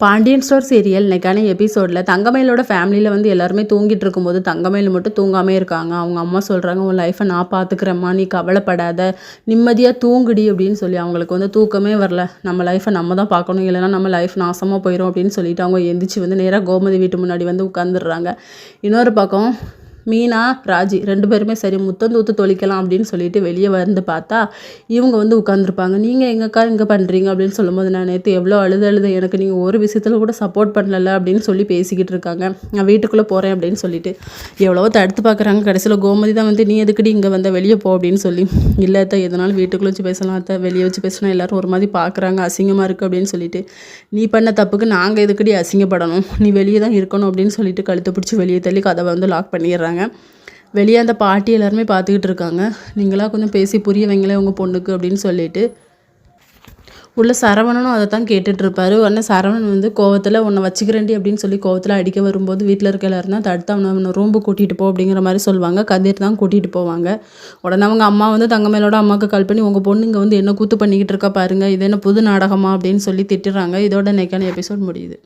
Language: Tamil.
பாண்டியன் ஸ்டோர் சீரியல் இன்னைக்கான எபிசோடில் தங்கமயிலோட ஃபேமிலியில் வந்து எல்லாருமே தூங்கிட்டு இருக்கும்போது தங்கமயில் மட்டும் தூங்காமே இருக்காங்க. அவங்க அம்மா சொல்கிறாங்க உன் லைஃப்பை நான் பார்த்துக்கிறேம்மா நீ கவலைப்படாத. நிம்மதியாக தூங்குடி அப்படின்னு சொல்லி அவங்களுக்கு வந்து தூக்கமே வரல. நம்ம லைஃப்பை நம்ம தான் பார்க்கணும். இல்லைன்னா நம்ம லைஃப் நாசமாக போயிடும் அப்படின்னு சொல்லிட்டு அவங்க எந்திரிச்சு வந்து நேராக கோமதி வீட்டு முன்னாடி வந்து உட்காந்துடுறாங்க இன்னொரு பக்கம் மீனா ராஜி ரெண்டு பேருமே சரி முத்தம் தூத்து அப்படின்னு சொல்லிட்டு வெளியே வந்து பார்த்தா இவங்க வந்து உட்காந்துருப்பாங்க நீங்கள் எங்கக்கா இங்கே பண்ணுறீங்க அப்படின்னு சொல்லும்போது நான் நேற்று எவ்வளோ அழுது அழுது எனக்கு நீங்கள் ஒரு விஷயத்தில் கூட சப்போர்ட் பண்ணல அப்படின்னு சொல்லி பேசிக்கிட்டு இருக்காங்க. நான் வீட்டுக்குள்ளே போகிறேன் அப்படின்னு சொல்லிட்டு. எவ்வளவோ தடுத்து பார்க்குறாங்க. கடைசியில் கோமதி தான் வந்து நீ எதுக்கடி இங்கே வந்த? வெளியே போ அப்படின்னு சொல்லி. இல்லை அத்தை எதனாலும் வீட்டுக்குள்ளே வச்சு பேசலாம் அத்தை. வெளியே வச்சு பேசினா எல்லாரும் ஒரு மாதிரி பார்க்குறாங்க. அசிங்கமாக இருக்குது அப்படின்னு சொல்லிட்டு. நீ பண்ண தப்புக்கு நாங்கள் எதுக்கடி அசிங்கப்படணும்? நீ வெளியே தான் இருக்கணும் அப்படின்னு சொல்லிட்டு கழுத்தை பிடிச்சி வெளியே தள்ளி கதவை வந்து லாக் பண்ணிடுறாங்க. வெளியே அந்த பாட்டி எல்லாருமே பார்த்துக்கிட்டு இருக்காங்க. நீங்களாக கொஞ்சம் பேசி புரிய வைங்களேன் உங்கள் பொண்ணுக்கு அப்படின்னு சொல்லிட்டு. உள்ள சரவணனும் அதை தான் கேட்டுட்ருப்பாரு உடனே சரவணன் வந்து கோவத்தில் உன்னை வச்சுக்கிறேன்டி அப்படின்னு சொல்லி கோவத்தில் அடிக்க வரும்போது வீட்டில் இருக்க எல்லாருனா தடுத்து அவனை அவனை ரூம்பு கூட்டிகிட்டு போ அப்படிங்கிற மாதிரி சொல்லுவாங்க. கதிர் தான் கூட்டிகிட்டு போவாங்க. உடனே அவங்க அம்மா வந்து தங்கமேலோட அம்மாவுக்கு கால் பண்ணி உங்கள் பொண்ணுங்க வந்து என்ன கூத்து பண்ணிக்கிட்டு இருக்கா பாருங்க. இது என்ன புது நாடகமா? அப்படின்னு சொல்லி திட்டுறாங்க. இதோட நெக்கான எபிசோட் முடியுது.